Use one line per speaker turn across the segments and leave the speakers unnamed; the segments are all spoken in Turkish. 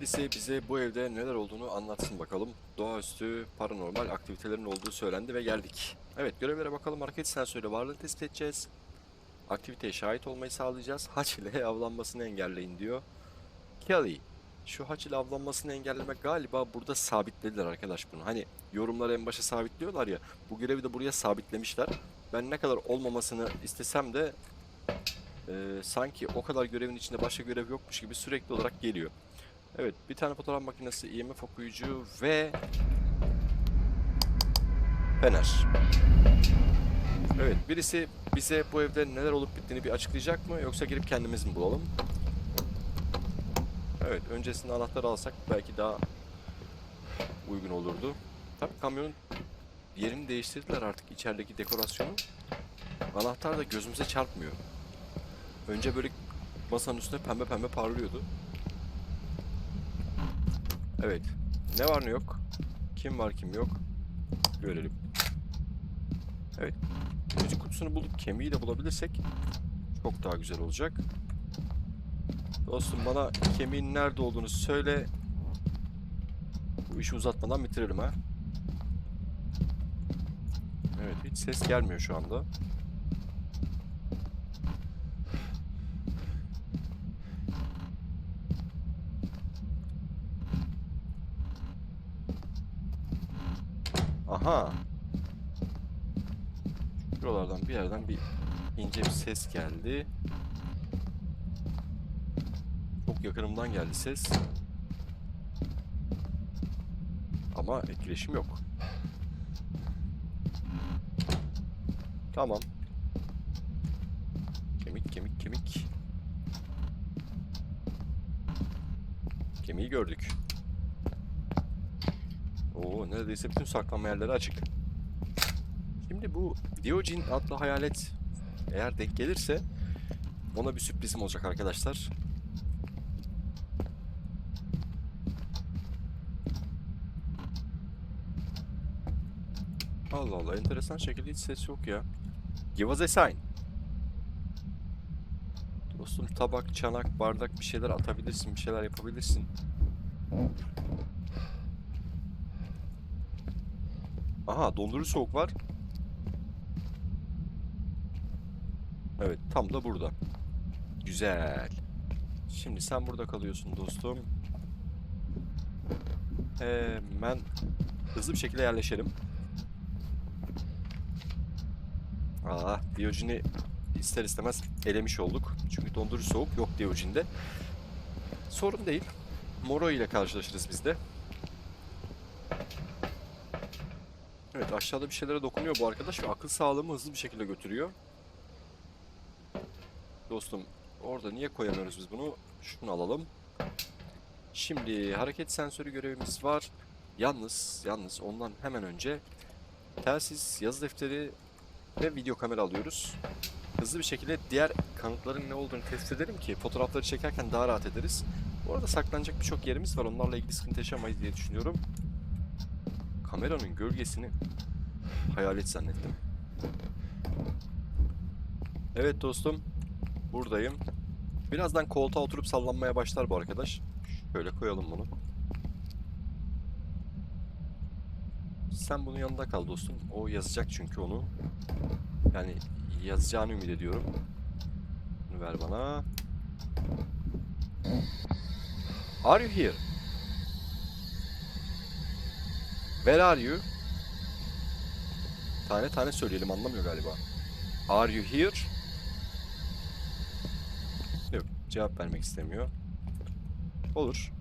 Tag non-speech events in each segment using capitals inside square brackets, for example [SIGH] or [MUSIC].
birisi bize bu evde neler olduğunu anlatsın bakalım. Doğaüstü paranormal aktivitelerin olduğu söylendi ve geldik. Evet görevlere bakalım. Hareket sensörü varlığını tespit edeceğiz. Aktiviteye şahit olmayı sağlayacağız. Haç ile avlanmasını engelleyin diyor. Kelly. Şu haç ile avlanmasını engellemek galiba burada sabitlediler arkadaş bunu. Hani yorumları en başa sabitliyorlar ya. Bu görevi de buraya sabitlemişler. Ben ne kadar olmamasını istesem de e, sanki o kadar görevin içinde başka görev yokmuş gibi sürekli olarak geliyor. Evet, bir tane fotoğraf makinesi, IMF okuyucu ve fener. Evet, birisi bize bu evde neler olup bittiğini bir açıklayacak mı yoksa girip kendimiz mi bulalım? Evet, öncesinde anahtarı alsak belki daha uygun olurdu. Tabii kamyonun yerini değiştirdiler artık içerideki dekorasyonu. Anahtar da gözümüze çarpmıyor. Önce böyle masanın üstünde pembe pembe parlıyordu. Evet. Ne var ne yok? Kim var kim yok? Görelim. Evet. Müzik kutusunu bulduk. Kemiği de bulabilirsek çok daha güzel olacak. Dostum bana kemiğin nerede olduğunu söyle. Bu işi uzatmadan bitirelim ha. Evet hiç ses gelmiyor şu anda. Aha. Şuralardan bir yerden bir ince bir ses geldi. Çok yakınımdan geldi ses. Ama etkileşim yok. Tamam. Kemik, kemik, kemik. Kemiği gördük. Oo, neredeyse bütün saklanma yerleri açık. Şimdi bu Diogin adlı hayalet eğer denk gelirse ona bir sürprizim olacak arkadaşlar. Allah Allah enteresan şekilde hiç ses yok ya. Give us a sign. Dostum tabak, çanak, bardak bir şeyler atabilirsin, bir şeyler yapabilirsin. Aha dondurucu soğuk var. Evet tam da burada. Güzel. Şimdi sen burada kalıyorsun dostum. Hemen hızlı bir şekilde yerleşelim. Aa, Diogen'i ister istemez elemiş olduk. Çünkü dondurucu soğuk yok Diogen'de. Sorun değil. Moro ile karşılaşırız biz de. Evet aşağıda bir şeylere dokunuyor bu arkadaş ve akıl sağlığımı hızlı bir şekilde götürüyor. Dostum orada niye koyamıyoruz biz bunu? Şunu alalım. Şimdi hareket sensörü görevimiz var. Yalnız, yalnız ondan hemen önce telsiz, yazı defteri ve video kamera alıyoruz. Hızlı bir şekilde diğer kanıtların ne olduğunu tespit edelim ki fotoğrafları çekerken daha rahat ederiz. Bu arada saklanacak birçok yerimiz var. Onlarla ilgili sıkıntı yaşamayız diye düşünüyorum. Kameranın gölgesini hayalet zannettim. Evet dostum. Buradayım. Birazdan koltuğa oturup sallanmaya başlar bu arkadaş. Şöyle koyalım bunu. Sen bunun yanında kal dostum. O yazacak çünkü onu. Yani yazacağını ümit ediyorum. Bunu ver bana. Are you here? Where are you? Tane tane söyleyelim anlamıyor galiba. Are you here? Yok cevap vermek istemiyor. Olur.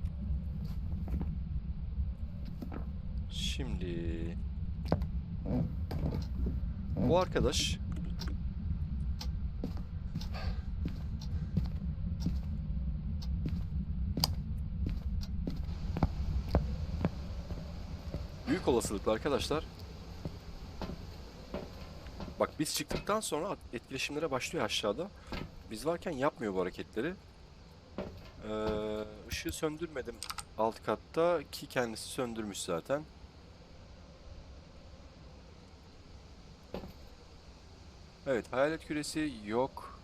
Şimdi bu arkadaş büyük olasılıkla arkadaşlar bak biz çıktıktan sonra etkileşimlere başlıyor aşağıda. Biz varken yapmıyor bu hareketleri. Ee, ışığı söndürmedim alt katta ki kendisi söndürmüş zaten. Evet hayalet küresi yok.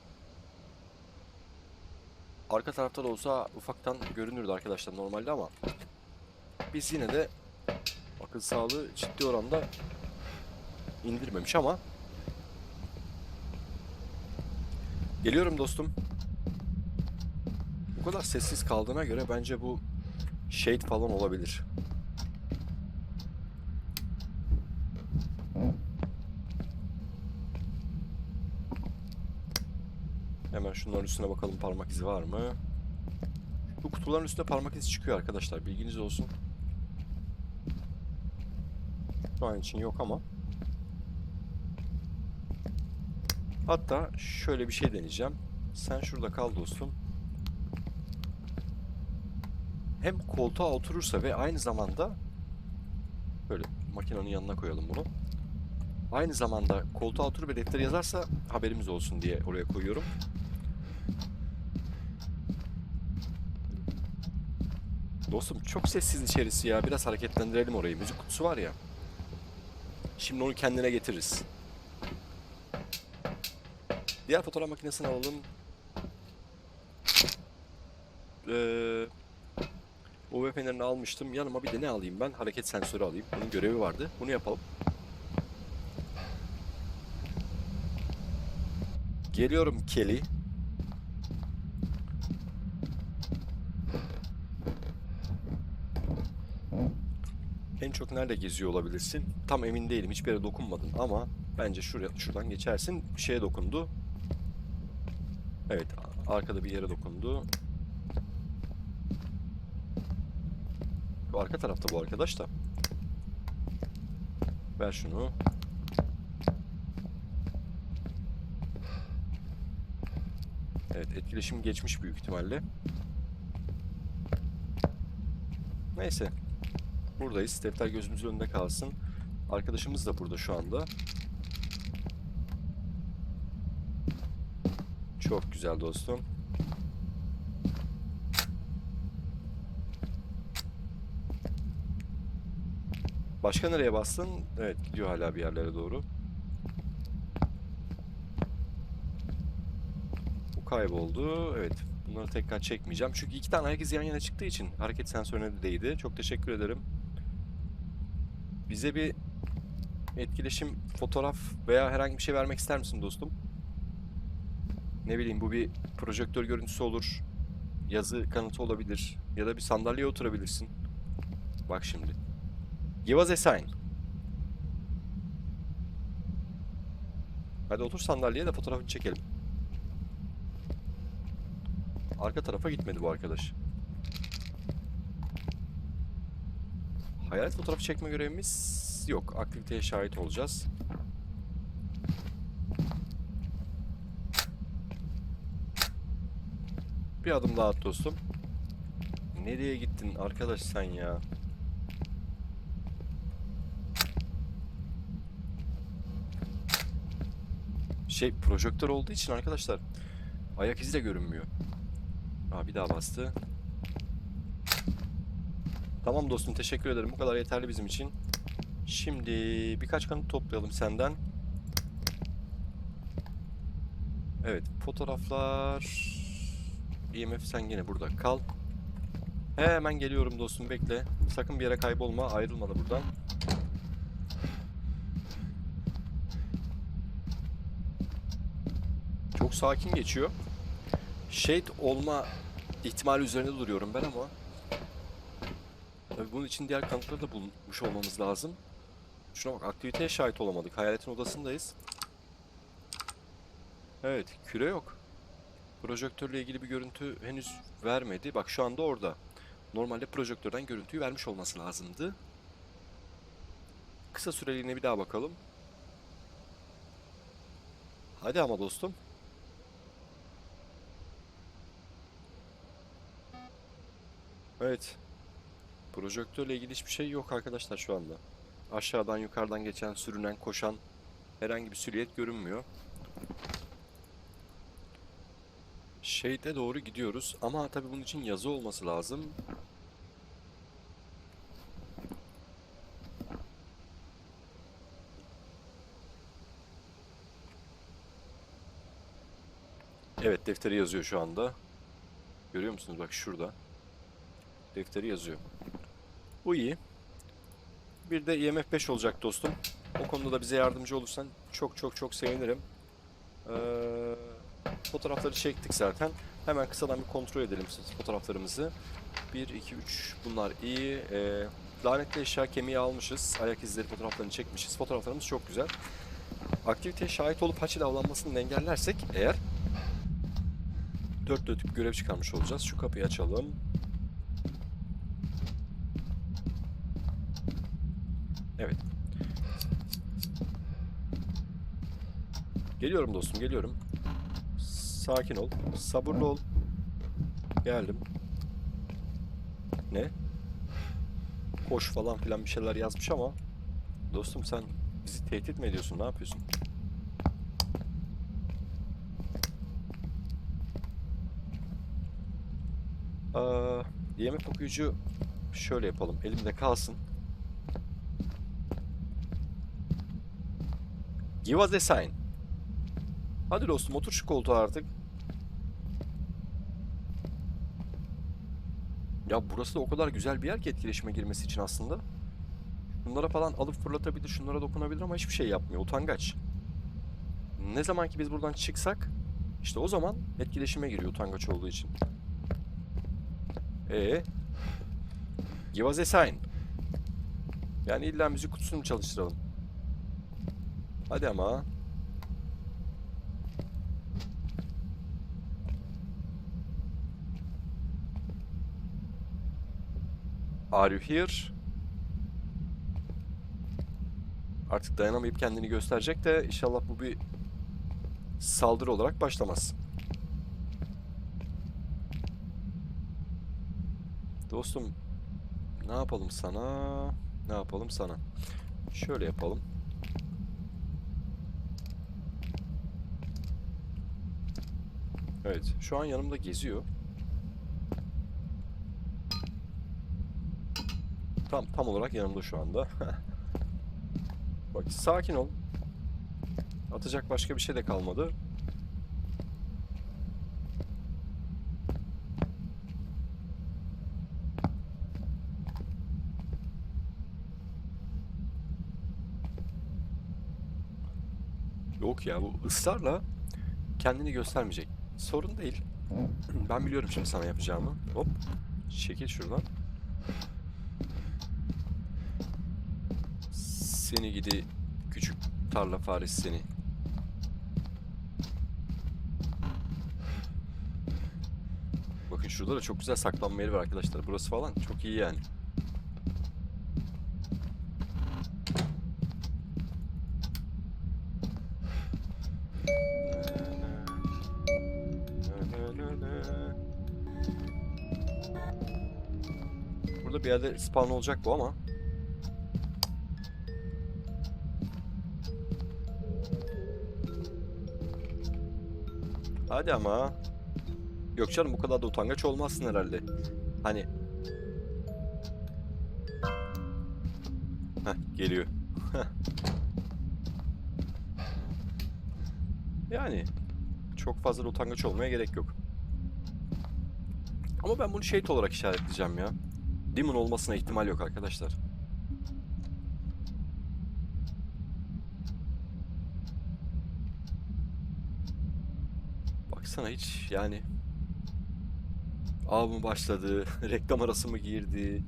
arka tarafta da olsa ufaktan görünürdü arkadaşlar normalde ama biz yine de akıl sağlığı ciddi oranda indirmemiş ama geliyorum dostum. Bu kadar sessiz kaldığına göre bence bu shade falan olabilir. Hemen şunların üstüne bakalım parmak izi var mı? Bu kutuların üstünde parmak izi çıkıyor arkadaşlar. Bilginiz olsun. Şu an için yok ama. Hatta şöyle bir şey deneyeceğim. Sen şurada kal dostum. Hem koltuğa oturursa ve aynı zamanda böyle makinenin yanına koyalım bunu. Aynı zamanda koltuğa oturup ve defteri yazarsa haberimiz olsun diye oraya koyuyorum. Dostum çok sessiz içerisi ya. Biraz hareketlendirelim orayı. Müzik kutusu var ya. Şimdi onu kendine getiririz. Diğer fotoğraf makinesini alalım. Ee, UV fenerini almıştım. Yanıma bir de ne alayım ben? Hareket sensörü alayım. Bunun görevi vardı. Bunu yapalım. Geliyorum Kelly. En çok nerede geziyor olabilirsin? Tam emin değilim. Hiçbir yere dokunmadın ama bence şuraya şuradan geçersin. Şeye dokundu. Evet, arkada bir yere dokundu. Bu arka tarafta bu arkadaş da. Ver şunu. Evet, etkileşim geçmiş büyük ihtimalle. Neyse. Buradayız. Defter gözümüzün önünde kalsın. Arkadaşımız da burada şu anda. Çok güzel dostum. Başka nereye bastın? Evet gidiyor hala bir yerlere doğru. Bu kayboldu. Evet bunları tekrar çekmeyeceğim. Çünkü iki tane herkes yan yana çıktığı için hareket sensörüne de değdi. Çok teşekkür ederim. Bize bir etkileşim, fotoğraf veya herhangi bir şey vermek ister misin dostum? Ne bileyim bu bir projektör görüntüsü olur. Yazı kanıtı olabilir. Ya da bir sandalyeye oturabilirsin. Bak şimdi. Give us a sign. Hadi otur sandalyeye de fotoğrafını çekelim. Arka tarafa gitmedi bu arkadaş. Hayalet fotoğrafı çekme görevimiz yok. Aktiviteye şahit olacağız. Bir adım daha at dostum. Nereye gittin arkadaş sen ya? Şey projektör olduğu için arkadaşlar ayak izi de görünmüyor. Aa bir daha bastı. Tamam dostum teşekkür ederim. Bu kadar yeterli bizim için. Şimdi birkaç kanıt toplayalım senden. Evet fotoğraflar. IMF sen gene burada kal. Hemen geliyorum dostum bekle. Sakın bir yere kaybolma. Ayrılma da buradan. Çok sakin geçiyor. Shade olma ihtimali üzerinde duruyorum ben ama Tabii bunun için diğer kanıtları da bulmuş olmamız lazım. Şuna bak aktiviteye şahit olamadık. Hayaletin odasındayız. Evet küre yok. Projektörle ilgili bir görüntü henüz vermedi. Bak şu anda orada. Normalde projektörden görüntüyü vermiş olması lazımdı. Kısa süreliğine bir daha bakalım. Hadi ama dostum. Evet. Projektörle ilgili hiçbir şey yok arkadaşlar şu anda. Aşağıdan yukarıdan geçen, sürünen, koşan herhangi bir silüet görünmüyor. Shade'e doğru gidiyoruz ama tabii bunun için yazı olması lazım. Evet defteri yazıyor şu anda. Görüyor musunuz? Bak şurada. Defteri yazıyor. Bu iyi. Bir de IMF 5 olacak dostum. O konuda da bize yardımcı olursan çok çok çok sevinirim. Ee, fotoğrafları çektik zaten. Hemen kısadan bir kontrol edelim fotoğraflarımızı. 1, 2, 3 bunlar iyi. Ee, lanetli eşya kemiği almışız. Ayak izleri fotoğraflarını çekmişiz. Fotoğraflarımız çok güzel. Aktiviteye şahit olup haçil avlanmasını engellersek eğer dört dörtlük görev çıkarmış olacağız. Şu kapıyı açalım. Evet. Geliyorum dostum, geliyorum. Sakin ol, sabırlı ol. Geldim. Ne? Koş falan filan bir şeyler yazmış ama dostum sen bizi tehdit mi ediyorsun? Ne yapıyorsun? Aa, yemek okuyucu şöyle yapalım. Elimde kalsın. Give us a sign. Hadi dostum otur şu koltuğa artık. Ya burası da o kadar güzel bir yer ki etkileşime girmesi için aslında. Bunlara falan alıp fırlatabilir, şunlara dokunabilir ama hiçbir şey yapmıyor. Utangaç. Ne zaman ki biz buradan çıksak işte o zaman etkileşime giriyor utangaç olduğu için. Ee, give us a sign. Yani illa müzik kutusunu çalıştıralım? Hadi ama. Are you here? Artık dayanamayıp kendini gösterecek de inşallah bu bir saldırı olarak başlamaz. Dostum ne yapalım sana? Ne yapalım sana? Şöyle yapalım. Evet, şu an yanımda geziyor. Tam tam olarak yanımda şu anda. [LAUGHS] Bak sakin ol. Atacak başka bir şey de kalmadı. Yok ya bu ısrarla kendini göstermeyecek. Sorun değil. Ben biliyorum şimdi sana yapacağımı. Hop. Çekil şuradan. Seni gidi küçük tarla faresi seni. Bakın şurada da çok güzel saklanma yeri var arkadaşlar. Burası falan çok iyi yani. Yerde spawn olacak bu ama. Hadi ama. Yok canım bu kadar da utangaç olmazsın herhalde. Hani. Heh geliyor. [LAUGHS] yani. Çok fazla utangaç olmaya gerek yok. Ama ben bunu şehit olarak işaretleyeceğim ya. Demon olmasına ihtimal yok arkadaşlar. Baksana hiç yani Av mı başladı, [LAUGHS] reklam arası mı girdi?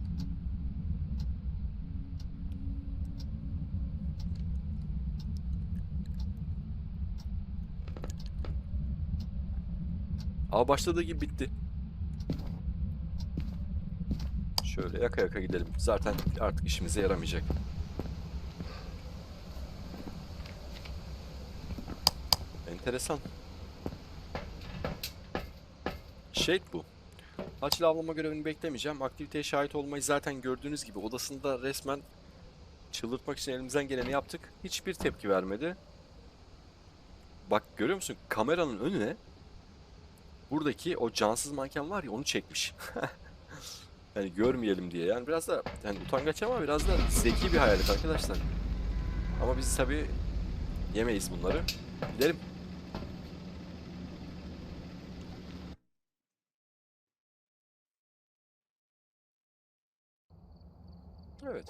Av başladığı gibi bitti. Şöyle yaka yaka gidelim. Zaten artık işimize yaramayacak. Enteresan. Shade bu. Haçlı avlama görevini beklemeyeceğim. Aktiviteye şahit olmayı zaten gördüğünüz gibi odasında resmen çıldırtmak için elimizden geleni yaptık. Hiçbir tepki vermedi. Bak görüyor musun? Kameranın önüne buradaki o cansız manken var ya onu çekmiş. [LAUGHS] Yani görmeyelim diye. Yani biraz da yani utangaç ama biraz da zeki bir hayalet arkadaşlar. Ama biz tabi yemeyiz bunları. Gidelim. Evet.